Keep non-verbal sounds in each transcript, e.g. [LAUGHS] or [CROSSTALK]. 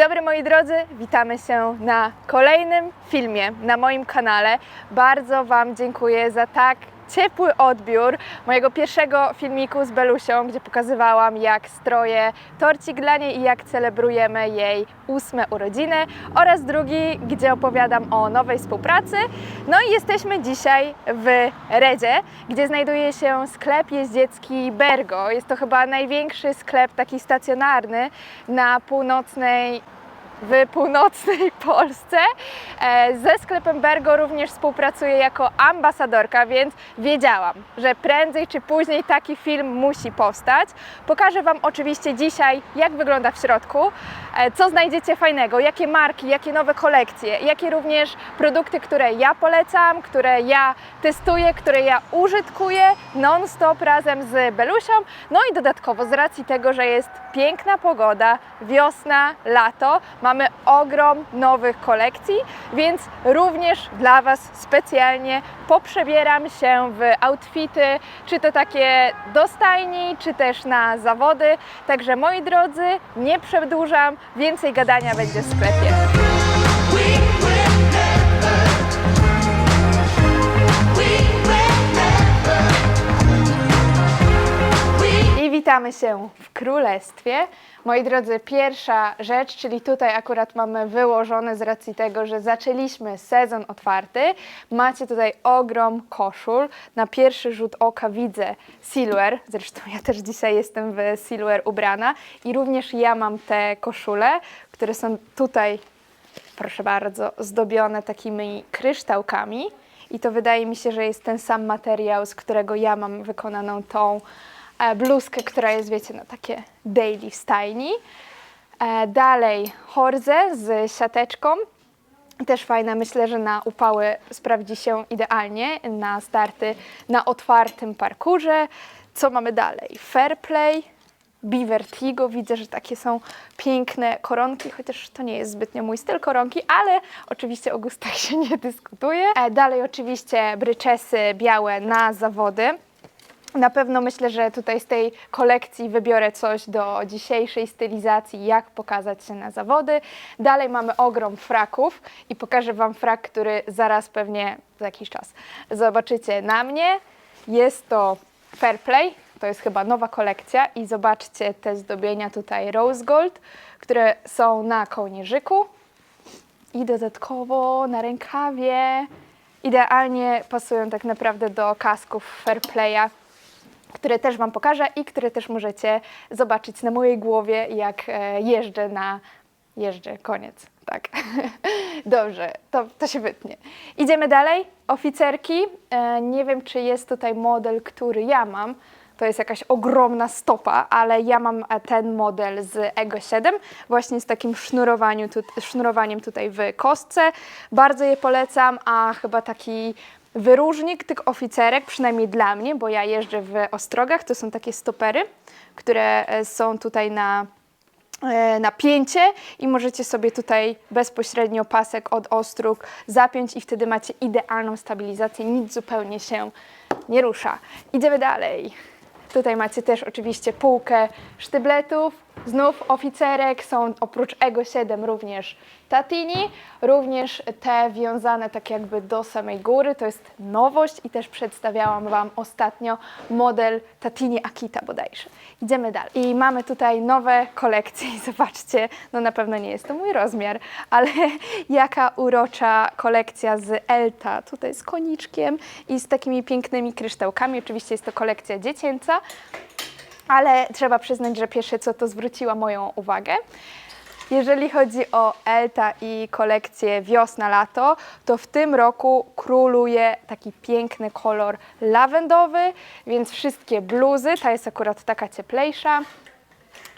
dobry moi drodzy, witamy się na kolejnym filmie na moim kanale. Bardzo Wam dziękuję za tak ciepły odbiór mojego pierwszego filmiku z Belusią, gdzie pokazywałam jak stroję torcik dla niej i jak celebrujemy jej ósme urodziny oraz drugi, gdzie opowiadam o nowej współpracy. No i jesteśmy dzisiaj w Redzie, gdzie znajduje się sklep jeździecki Bergo. Jest to chyba największy sklep taki stacjonarny na północnej w północnej [LAUGHS] Polsce. E, Ze sklepem Bergo również współpracuję jako ambasadorka, więc wiedziałam, że prędzej czy później taki film musi powstać. Pokażę Wam oczywiście dzisiaj, jak wygląda w środku, co znajdziecie fajnego, jakie marki, jakie nowe kolekcje, jakie również produkty, które ja polecam, które ja testuję, które ja użytkuję non-stop razem z Belusią. No i dodatkowo z racji tego, że jest piękna pogoda, wiosna, lato, mamy ogrom nowych kolekcji, więc również dla Was specjalnie poprzebieram się w outfity, czy to takie do stajni, czy też na zawody. Także moi drodzy, nie przedłużam, więcej gadania będzie w sklepie. Witamy się w królestwie. Moi drodzy, pierwsza rzecz, czyli tutaj akurat mamy wyłożone z racji tego, że zaczęliśmy sezon otwarty. Macie tutaj ogrom koszul. Na pierwszy rzut oka widzę silver, zresztą ja też dzisiaj jestem w silver ubrana i również ja mam te koszule, które są tutaj, proszę bardzo, zdobione takimi kryształkami. I to wydaje mi się, że jest ten sam materiał, z którego ja mam wykonaną tą bluzkę, która jest, wiecie, no takie daily w stajni. E, dalej horzę z siateczką. Też fajna, myślę, że na upały sprawdzi się idealnie, na starty na otwartym parkurze. Co mamy dalej? Fair play, Bivertigo. Widzę, że takie są piękne koronki, chociaż to nie jest zbytnio mój styl koronki, ale oczywiście o gustach [LAUGHS] się nie dyskutuje. E, dalej oczywiście bryczesy białe na zawody. Na pewno myślę, że tutaj z tej kolekcji wybiorę coś do dzisiejszej stylizacji, jak pokazać się na zawody. Dalej mamy ogrom fraków i pokażę Wam frak, który zaraz pewnie za jakiś czas zobaczycie na mnie. Jest to Fair Play, to jest chyba nowa kolekcja i zobaczcie te zdobienia tutaj Rose Gold, które są na kołnierzyku i dodatkowo na rękawie. Idealnie pasują tak naprawdę do kasków Fair Playa które też Wam pokażę i które też możecie zobaczyć na mojej głowie, jak e, jeżdżę na. Jeżdżę, koniec. Tak. [LAUGHS] Dobrze, to, to się wytnie. Idziemy dalej. Oficerki. E, nie wiem, czy jest tutaj model, który ja mam. To jest jakaś ogromna stopa, ale ja mam e, ten model z Ego 7, właśnie z takim sznurowaniu, tu, sznurowaniem tutaj w kostce. Bardzo je polecam, a chyba taki wyróżnik tych oficerek, przynajmniej dla mnie, bo ja jeżdżę w Ostrogach, to są takie stopery, które e, są tutaj na e, napięcie i możecie sobie tutaj bezpośrednio pasek od ostróg zapiąć i wtedy macie idealną stabilizację, nic zupełnie się nie rusza. Idziemy dalej. Tutaj macie też oczywiście półkę sztybletów, znów oficerek, są oprócz Ego 7 również Tatini, również te wiązane tak jakby do samej góry, to jest nowość i też przedstawiałam Wam ostatnio model Tatini Akita bodajże. Idziemy dalej. I mamy tutaj nowe kolekcje i [LAUGHS] zobaczcie, no na pewno nie jest to mój rozmiar, ale [LAUGHS] jaka urocza kolekcja z Elta, tutaj z koniczkiem i z takimi pięknymi kryształkami. Oczywiście jest to kolekcja dziecięca, ale trzeba przyznać, że pierwsze co to zwróciła moją uwagę. Jeżeli chodzi o Elta i kolekcję wiosna-lato, to w tym roku króluje taki piękny kolor lawendowy, więc wszystkie bluzy, ta jest akurat taka cieplejsza,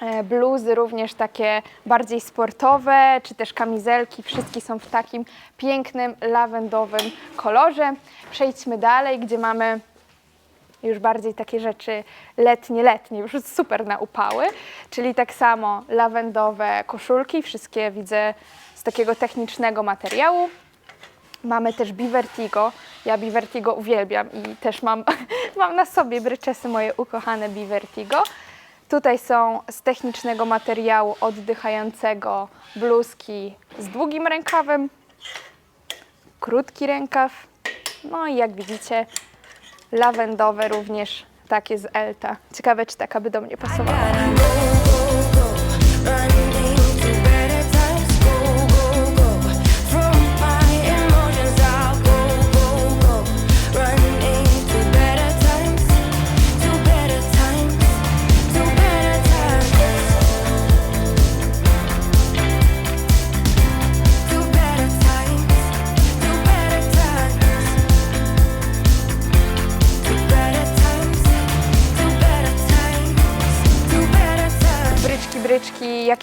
E, Bluzy również takie bardziej sportowe, czy też kamizelki, wszystkie są w takim pięknym lawendowym kolorze. Przejdźmy dalej, gdzie mamy już bardziej takie rzeczy letnie, letnie, już super na upały, czyli tak samo lawendowe koszulki, wszystkie widzę z takiego technicznego materiału. Mamy też Bivertigo. Ja Bivertigo uwielbiam i też mam, [LAUGHS] mam na sobie bryczesy moje ukochane Bivertigo. Tutaj są z technicznego materiału oddychającego bluzki z długim rękawem, krótki rękaw, no i jak widzicie lawendowe również takie z Elta. Ciekawe, czy taka by do mnie pasowała.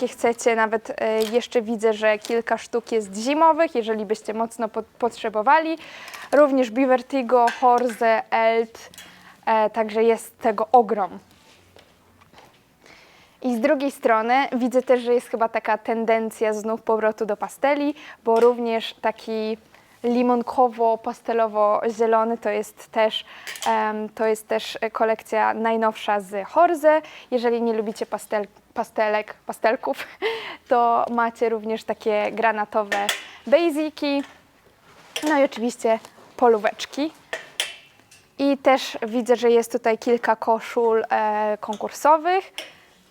Jakie chcecie, nawet e, jeszcze widzę, że kilka sztuk jest zimowych, jeżeli byście mocno po- potrzebowali. Również Bivertigo, Horze, Elt, e, także jest tego ogrom. I z drugiej strony widzę też, że jest chyba taka tendencja znów powrotu do pasteli, bo również taki limonkowo-pastelowo-zielony to jest też to jest też kolekcja najnowsza z Horze. Jeżeli nie lubicie pastel, pastelek, pastelków, [LAUGHS] to macie również takie granatowe basiki. No i oczywiście polóweczki. I też widzę, że jest tutaj kilka koszul e, konkursowych.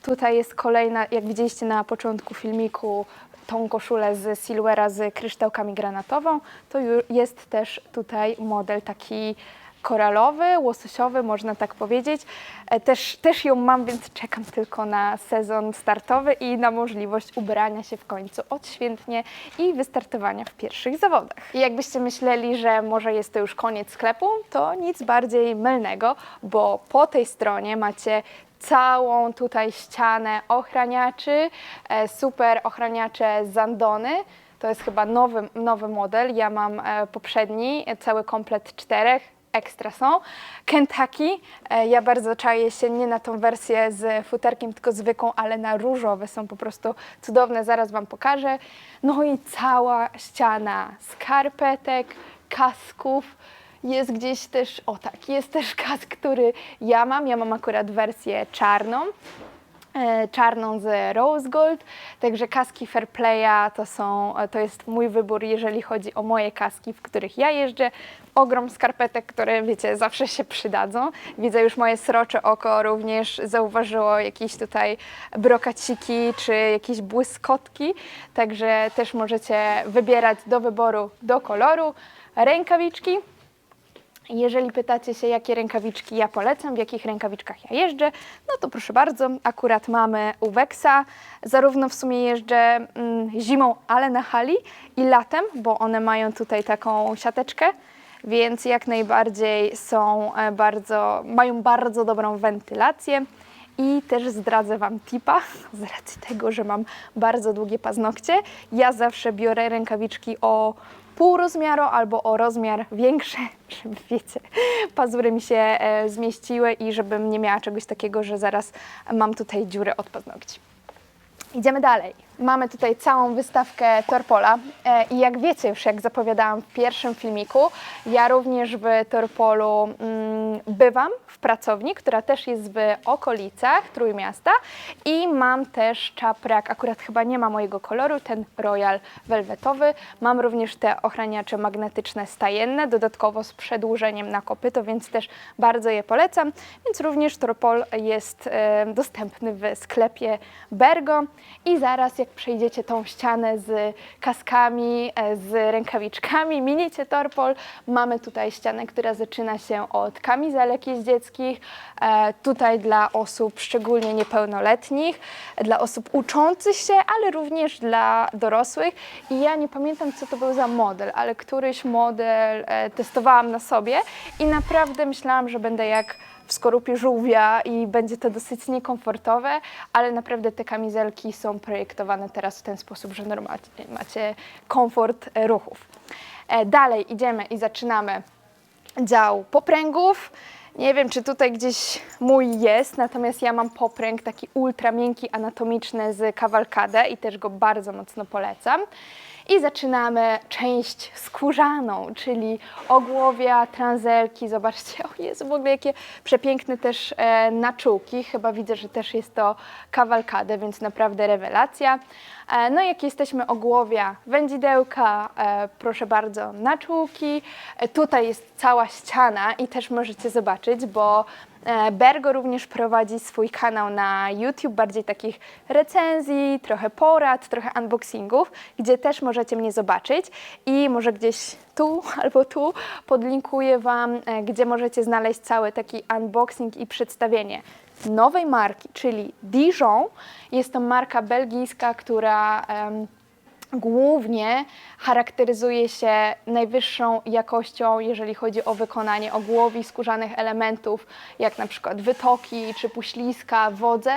Tutaj jest kolejna, jak widzieliście na początku filmiku, tą koszulę z Silvera z kryształkami granatową. To jest też tutaj model taki koralowy, łososiowy, można tak powiedzieć. E, Też, też ją mam, więc czekam tylko na sezon startowy i na możliwość ubrania się w końcu odświętnie i wystartowania w pierwszych zawodach. I jakbyście myśleli, że może jest to już koniec sklepu, to nic bardziej mylnego, bo po tej stronie macie całą tutaj ścianę ochraniaczy, e, super ochraniacze Zandony. To jest chyba nowy, nowy model. Ja mam e, poprzedni, e, cały komplet czterech. Ekstra są. Kentucky, ja bardzo czaję się nie na tą wersję z futerkiem, tylko zwykłą, ale na różowe są po prostu cudowne, zaraz Wam pokażę. No i cała ściana skarpetek, kasków, jest gdzieś też, o tak, jest też kask, który ja mam. Ja mam akurat wersję czarną, e, czarną z Rose Gold, także kaski Fairplaya to są, to jest mój wybór, jeżeli chodzi o moje kaski, w których ja jeżdżę. Ogrom skarpetek, które wiecie, zawsze się przydadzą. Widzę już moje srocze oko również zauważyło jakieś tutaj brokaciki czy jakieś błyskotki, także też możecie wybierać do wyboru, do koloru. Rękawiczki, jeżeli pytacie się, jakie rękawiczki ja polecam, w jakich rękawiczkach ja jeżdżę, no to proszę bardzo, akurat mamy Uwexa. Zarówno w sumie jeżdżę mm, zimą, ale na hali i latem, bo one mają tutaj taką siateczkę, więc jak najbardziej są e, bardzo, mają bardzo dobrą wentylację. I też zdradzę Wam tipa, [LAUGHS] z racji tego, że mam bardzo długie paznokcie. Ja zawsze biorę rękawiczki o pół rozmiaru albo o rozmiar większy, [LAUGHS] żeby wiecie, pazury mi się e, zmieściły i żebym nie miała czegoś takiego, że zaraz mam tutaj dziurę od paznokci. Idziemy dalej. Mamy tutaj całą wystawkę Torpola e, i jak wiecie już, jak zapowiadałam w pierwszym filmiku, ja również w Torpolu mm, bywam w pracowni, która też jest w okolicach Trójmiasta i mam też czaprak, akurat chyba nie ma mojego koloru, ten Royal Velvetowy. Mam również te ochraniacze magnetyczne stajenne, dodatkowo z przedłużeniem na kopyto, więc też bardzo je polecam. Więc również Torpol jest e, dostępny w sklepie Bergo i zaraz jak przejdziecie tą ścianę z kaskami, e, z rękawiczkami, minicie Torpol, mamy tutaj ścianę, która zaczyna się od kamizelek jeździeckich, e, tutaj dla osób szczególnie niepełnoletnich, dla osób uczących się, ale również dla dorosłych. I ja nie pamiętam co to był za model, ale któryś model e, testowałam na sobie i naprawdę myślałam, że będę jak w skorupie żółwia i będzie to dosyć niekomfortowe, ale naprawdę te kamizelki są projektowane teraz w ten sposób, że normalnie macie komfort ruchów. E, Dalej idziemy i zaczynamy dział popręgów. Nie wiem, czy tutaj gdzieś mój jest, natomiast ja mam popręg taki ultra miękki, anatomiczny z Cavalcade i też go bardzo mocno polecam. I zaczynamy część skórzaną, czyli ogłowia, transelki. Zobaczcie, o Jezu, w ogóle jakie przepiękne też e. Chyba widzę, że też jest to kawalkadę, więc naprawdę rewelacja. E, no jak jesteśmy ogłowia, wędzidełka, e, proszę bardzo, naczółki. E, tutaj jest cała ściana i też możecie zobaczyć, bo Bergo również prowadzi swój kanał na YouTube, bardziej takich recenzji, trochę porad, trochę unboxingów, gdzie też możecie mnie zobaczyć i może gdzieś tu [LAUGHS] albo tu podlinkuję Wam, e, gdzie możecie znaleźć cały taki unboxing i przedstawienie nowej marki, czyli Dijon. Jest to marka belgijska, która em, głównie charakteryzuje się najwyższą jakością, jeżeli chodzi o wykonanie ogłowi, skórzanych elementów, jak na przykład wytoki czy puśliska, wodze.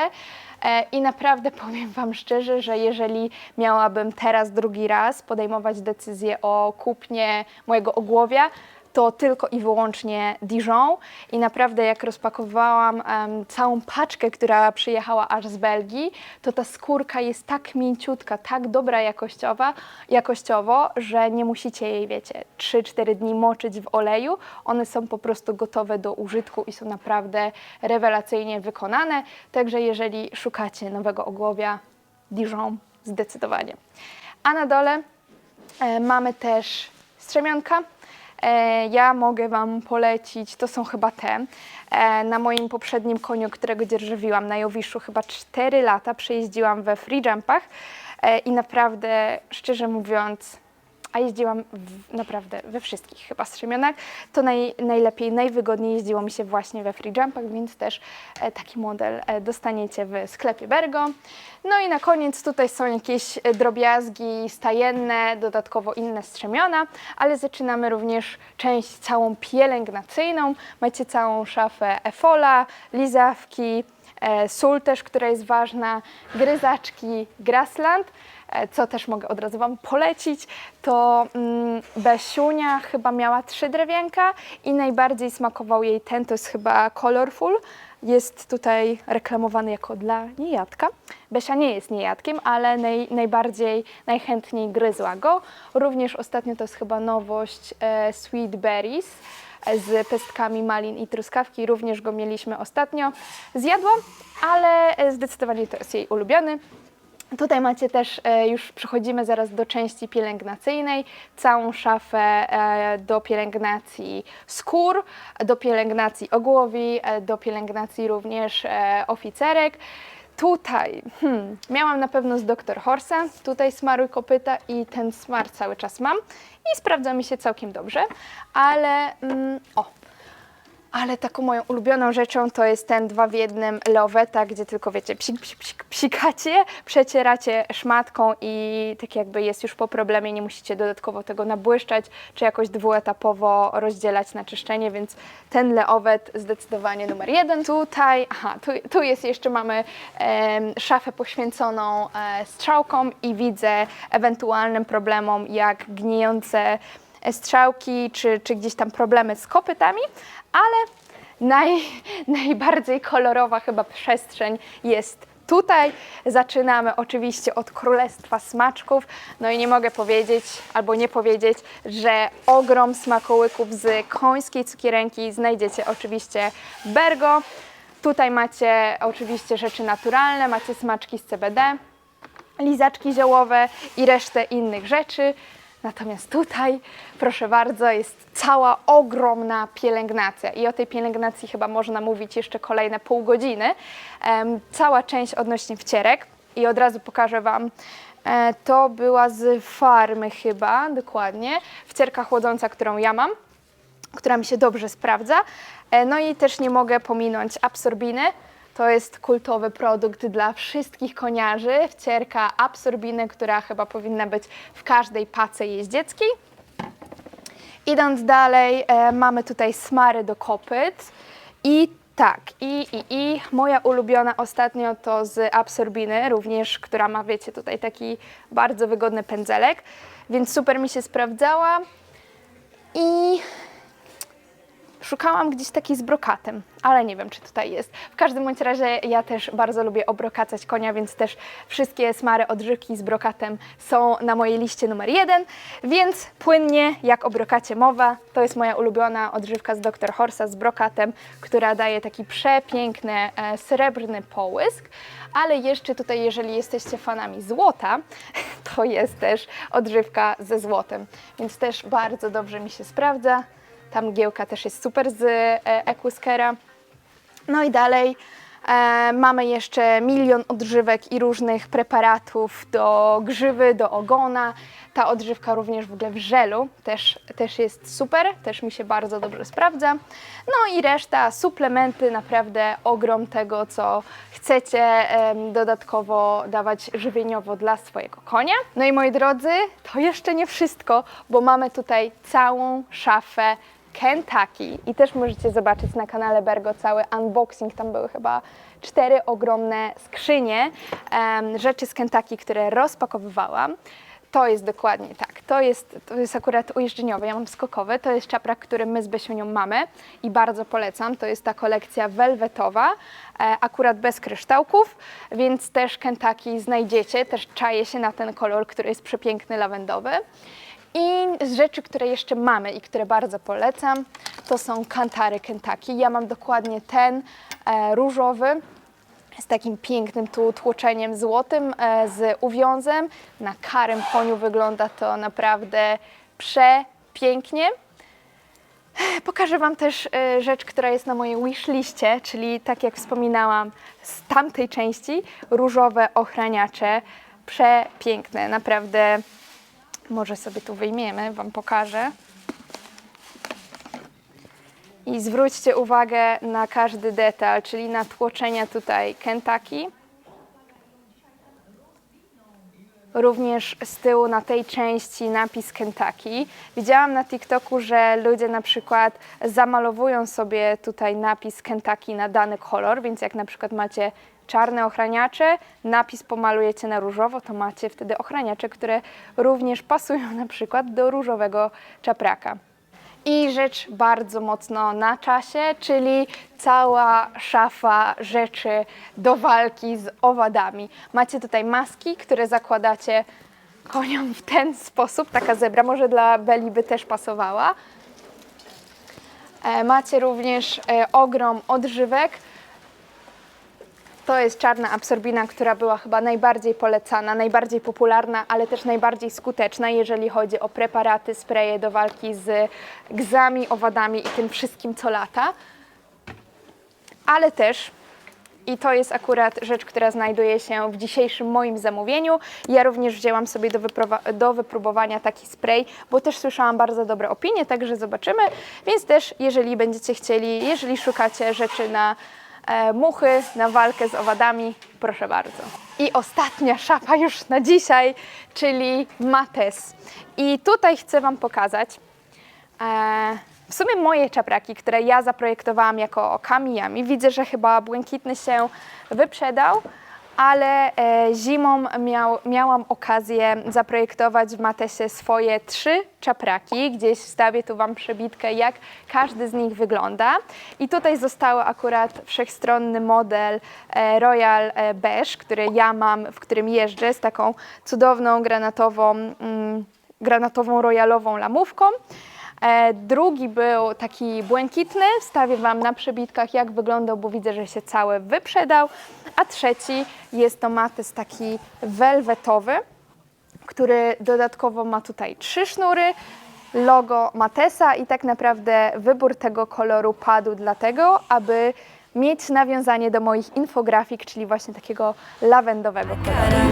E, I naprawdę [LAUGHS] powiem Wam szczerze, że jeżeli miałabym teraz drugi raz podejmować decyzję o kupnie mojego ogłowia, to tylko i wyłącznie Dijon i naprawdę jak rozpakowałam całą paczkę, która przyjechała aż z Belgii, to ta skórka jest tak mięciutka, tak dobra jakościowa, jakościowo, że nie musicie jej, wiecie, 3-4 dni moczyć w oleju. One są po prostu gotowe do użytku i są naprawdę rewelacyjnie wykonane. Także jeżeli szukacie nowego ogłowia, Dijon zdecydowanie. A na dole E, Mamy też strzemionka. E, Ja mogę Wam polecić, to są chyba te. E, Na moim poprzednim koniu, którego dzierżawiłam na Jowiszu, chyba 4 lata przejeździłam we free jumpach e, i naprawdę, szczerze mówiąc, a jeździłam w, naprawdę we wszystkich chyba strzemionach, to naj, najlepiej, najwygodniej jeździło mi się właśnie we free jumpach, więc też e, taki model e, dostaniecie w sklepie Bergo. No i na koniec tutaj są jakieś e, drobiazgi stajenne, dodatkowo inne strzemiona, ale zaczynamy również część całą pielęgnacyjną. Macie całą szafę efola, lizawki, sól też, która jest ważna, gryzaczki, grassland. E, Co też mogę od razu Wam polecić, to mm, Besiunia chyba miała trzy drewienka i najbardziej smakował jej ten, to jest chyba Colorful. Jest tutaj reklamowany jako dla niejadka. Besia nie jest niejadkiem, ale naj, najbardziej, najchętniej gryzła go. Również ostatnio to jest chyba nowość e, Sweet Berries e, z pestkami malin i truskawki. Również go mieliśmy ostatnio. Zjadłam, ale e, zdecydowanie to jest jej ulubiony. Tutaj macie też, e, już przechodzimy zaraz do części pielęgnacyjnej, całą szafę e, do pielęgnacji skór, do pielęgnacji ogłowi, e, do pielęgnacji również oficerek. Tutaj hmm, miałam na pewno z Dr. Horsa, tutaj smaruj kopyta i ten smar cały czas mam i sprawdza mi się całkiem dobrze, ale mm, o, ale taką moją ulubioną rzeczą to jest ten dwa w jednym Loveta, gdzie tylko wiecie, psik, psik, psik, psikacie, przecieracie szmatką i tak jakby jest już po problemie, nie musicie dodatkowo tego nabłyszczać, czy jakoś dwuetapowo rozdzielać na czyszczenie, więc ten Leowet zdecydowanie numer jeden. Tutaj, aha, tu, tu jest jeszcze, mamy em, szafę poświęconą e, strzałkom i widzę ewentualnym problemom jak gnijące strzałki, czy, czy gdzieś tam problemy z kopytami, ale naj, [LAUGHS] najbardziej kolorowa chyba przestrzeń jest tutaj. Zaczynamy oczywiście od Królestwa Smaczków. No i nie mogę powiedzieć, albo nie powiedzieć, że ogrom smakołyków z końskiej cukierenki znajdziecie oczywiście Bergo. Tutaj macie oczywiście rzeczy naturalne, macie smaczki z CBD lizaczki ziołowe i resztę innych rzeczy. Natomiast tutaj, proszę bardzo, jest cała ogromna pielęgnacja i o tej pielęgnacji chyba można mówić jeszcze kolejne pół godziny. Cała część odnośnie wcierek i od razu pokażę Wam, e, to była z farmy chyba, dokładnie, wcierka chłodząca, którą ja mam która mi się dobrze sprawdza. E, No i też nie mogę pominąć absorbiny. To jest kultowy produkt dla wszystkich koniarzy. Wcierka absorbiny, która chyba powinna być w każdej pace jeździeckiej. Idąc dalej, e, mamy tutaj smary do kopyt i tak, i, i, i moja ulubiona ostatnio to z absorbiny, również, która ma, wiecie, tutaj taki bardzo wygodny pędzelek, więc super mi się sprawdzała. I Szukałam gdzieś taki z brokatem, ale nie wiem, czy tutaj jest. W każdym bądź razie ja też bardzo lubię obrokacać konia, więc też wszystkie smary odżywki z brokatem są na mojej liście numer jeden. Więc płynnie, jak o brokacie mowa, to jest moja ulubiona odżywka z Dr. Horsa z brokatem, która daje taki przepiękny e, srebrny połysk. Ale jeszcze tutaj, jeżeli jesteście fanami złota, [LAUGHS] to jest też odżywka ze złotem, więc też bardzo dobrze mi się sprawdza. Ta mgiełka też jest super z e, Equiskera. No i dalej e, mamy jeszcze milion odżywek i różnych preparatów do grzywy, do ogona. Ta odżywka również w ogóle w żelu też, też jest super, też mi się bardzo dobrze sprawdza. No i reszta, suplementy, naprawdę ogrom tego, co chcecie dodatkowo dawać żywieniowo dla swojego konia. No i moi drodzy, to jeszcze nie wszystko, bo mamy tutaj całą szafę Kentucky. I też możecie zobaczyć na kanale Bergo cały unboxing, tam były chyba cztery ogromne skrzynie em, rzeczy z Kentucky, które rozpakowywałam. To jest dokładnie tak, to jest, to jest akurat ujeżdżeniowe, ja mam skokowy, to jest czaprak, który my z Besiunią mamy i bardzo polecam, to jest ta kolekcja welwetowa, e, akurat bez kryształków, więc też Kentucky znajdziecie, też czaje się na ten kolor, który jest przepiękny, lawendowy. I z rzeczy, które jeszcze mamy i które bardzo polecam, to są kantary Kentucky. Ja mam dokładnie ten e, różowy z takim pięknym tu tłoczeniem złotym e, z uwiązem. Na karym koniu wygląda to naprawdę przepięknie. Pokażę Wam też e, rzecz, która jest na mojej wishliście, czyli tak jak wspominałam z tamtej części, różowe ochraniacze. Przepiękne, naprawdę. Może sobie tu wyjmiemy, Wam pokażę. I zwróćcie uwagę na każdy detal, czyli na tłoczenia tutaj Kentucky. Również z tyłu na tej części napis Kentucky. Widziałam na TikToku, że ludzie na przykład zamalowują sobie tutaj napis Kentucky na dany kolor, więc jak na przykład macie czarne ochraniacze, napis pomalujecie na różowo, to macie wtedy ochraniacze, które również pasują na przykład do różowego czapraka. I rzecz bardzo mocno na czasie, czyli cała szafa rzeczy do walki z owadami. Macie tutaj maski, które zakładacie koniom w ten sposób. Taka zebra może dla Beli by też pasowała. E, Macie również e, ogrom odżywek. To jest czarna absorbina, która była chyba najbardziej polecana, najbardziej popularna, ale też najbardziej skuteczna, jeżeli chodzi o preparaty, spreje do walki z gzami, owadami i tym wszystkim, co lata. Ale też, i to jest akurat rzecz, która znajduje się w dzisiejszym moim zamówieniu, ja również wzięłam sobie do, do wypróbowania taki spray, bo też słyszałam bardzo dobre opinie, także zobaczymy. Więc też, jeżeli będziecie chcieli, jeżeli szukacie rzeczy na muchy, na walkę z owadami, proszę bardzo. I ostatnia szafa już na dzisiaj, czyli Mates. I tutaj chcę Wam pokazać e, w sumie moje czapraki, które ja zaprojektowałam jako kamijami. Widzę, że chyba błękitny się wyprzedał, ale e, zimą miał, miałam okazję zaprojektować w Matesie swoje trzy czapraki. Gdzieś wstawię tu Wam przebitkę, jak każdy z nich wygląda. I tutaj został akurat wszechstronny model e, Royal e, Beige, który ja mam, w którym jeżdżę z taką cudowną granatową, mm, granatową royalową lamówką. E, drugi był taki błękitny, wstawię Wam na przebitkach jak wyglądał, bo widzę, że się cały wyprzedał. A trzeci jest to matys taki welwetowy, który dodatkowo ma tutaj trzy sznury, logo Matesa i tak naprawdę wybór tego koloru padł dlatego, aby mieć nawiązanie do moich infografik, czyli właśnie takiego lawendowego koloru.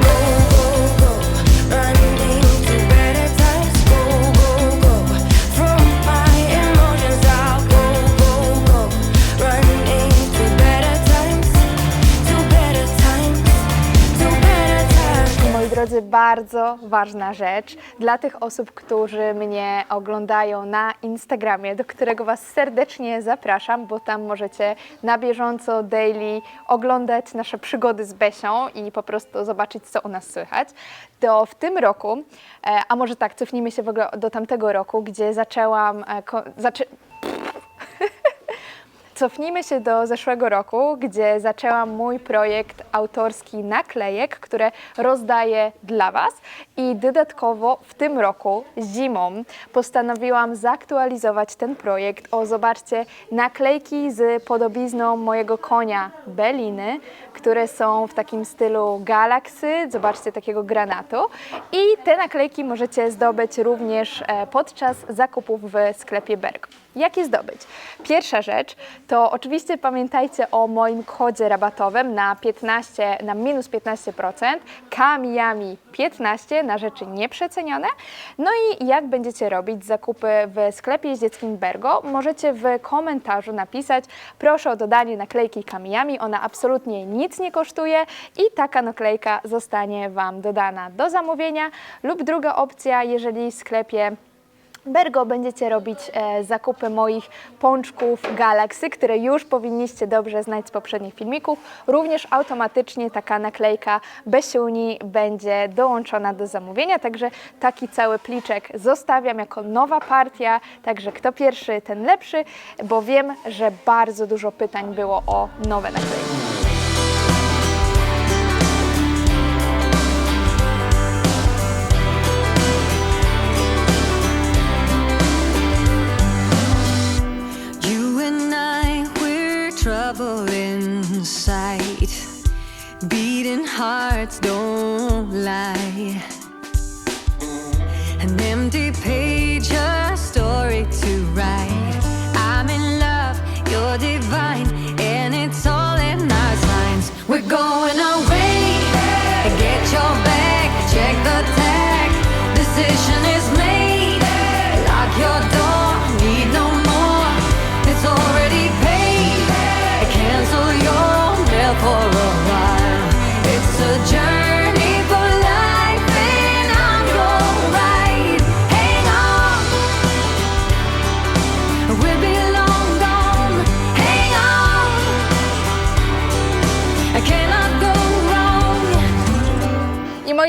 Drodzy, bardzo ważna rzecz dla tych osób, którzy mnie oglądają na Instagramie, do którego Was serdecznie zapraszam, bo tam możecie na bieżąco, daily oglądać nasze przygody z Besią i po prostu zobaczyć, co u nas słychać. To w tym roku, e, a może tak, cofnijmy się w ogóle do tamtego roku, gdzie zaczęłam, e, zaczę- Cofnijmy się do zeszłego roku, gdzie zaczęłam mój projekt autorski naklejek, które rozdaję dla Was. I dodatkowo w tym roku, zimą, postanowiłam zaktualizować ten projekt. O, zobaczcie, naklejki z podobizną mojego konia Beliny, które są w takim stylu galaksy, zobaczcie, takiego granatu. I te naklejki możecie zdobyć również e, podczas zakupów w sklepie Berg. Jak je zdobyć? Pierwsza rzecz to oczywiście pamiętajcie o moim kodzie rabatowym na 15, na minus 15%, kamijami 15 na rzeczy nieprzecenione. No i jak będziecie robić zakupy w sklepie jeździeckim Bergo, możecie w komentarzu napisać proszę o dodanie naklejki kamijami, ona absolutnie nic nie kosztuje i taka naklejka zostanie Wam dodana do zamówienia lub druga opcja, jeżeli w sklepie Bergo będziecie robić e, zakupy moich pączków Galaxy, które już powinniście dobrze znać z poprzednich filmików. Również automatycznie taka naklejka Besiuni będzie dołączona do zamówienia, także taki cały pliczek zostawiam jako nowa partia, także kto pierwszy, ten lepszy, bo wiem, że bardzo dużo pytań było o nowe naklejki. Beating hearts don't lie. An empty page, a story to write. I'm in love, you're divine, and it's all in our signs. We're going away.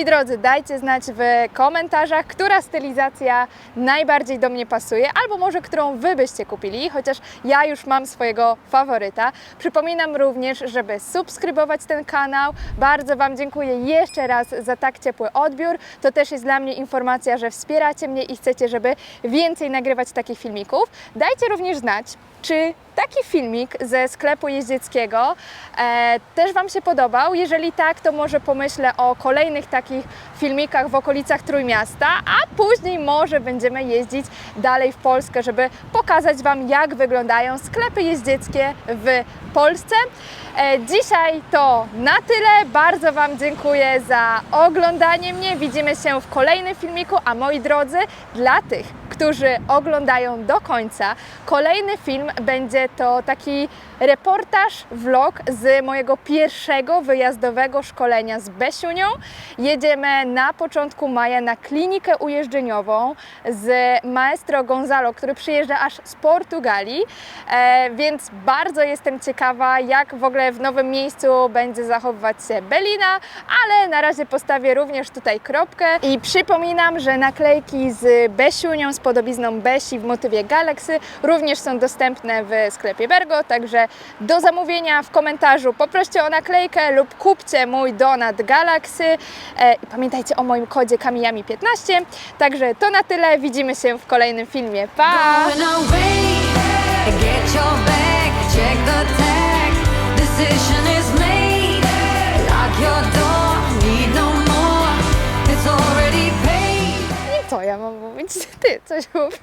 I moi drodzy, dajcie znać w komentarzach, która stylizacja najbardziej do mnie pasuje, albo może którą Wy byście kupili, chociaż ja już mam swojego faworyta. Przypominam również, żeby subskrybować ten kanał. Bardzo Wam dziękuję jeszcze raz za tak ciepły odbiór. To też jest dla mnie informacja, że wspieracie mnie i chcecie, żeby więcej nagrywać takich filmików. Dajcie również znać, czy taki filmik ze sklepu jeździeckiego e, też Wam się podobał? Jeżeli tak, to może pomyślę o kolejnych takich filmikach w okolicach Trójmiasta, a później może będziemy jeździć dalej w Polskę, żeby pokazać Wam, jak wyglądają sklepy jeździeckie w Polsce. E, dzisiaj to na tyle. Bardzo Wam dziękuję za oglądanie mnie. Widzimy się w kolejnym filmiku, a moi drodzy, dla tych, którzy oglądają do końca. Kolejny film będzie to taki reportaż, vlog z mojego pierwszego wyjazdowego szkolenia z Besiunią. Jedziemy na początku maja na klinikę ujeżdżeniową z maestro Gonzalo, który przyjeżdża aż z Portugalii, e, więc bardzo jestem ciekawa, jak w ogóle w nowym miejscu będzie zachowywać się Belina, ale na razie postawię również tutaj kropkę i przypominam, że naklejki z Besiunią, z podobizną Besi w motywie Galaxy również są dostępne w sklepie Bergo, także do zamówienia w komentarzu poproście o naklejkę lub kupcie mój donat Galaxy e, i pamiętajcie o moim kodzie Kamijami15. Także to na tyle, widzimy się w kolejnym filmie. Pa! Get your bag, check the tag. Decision is no. It's already paid. Co ja mam mówić? [LAUGHS] Ty coś mów.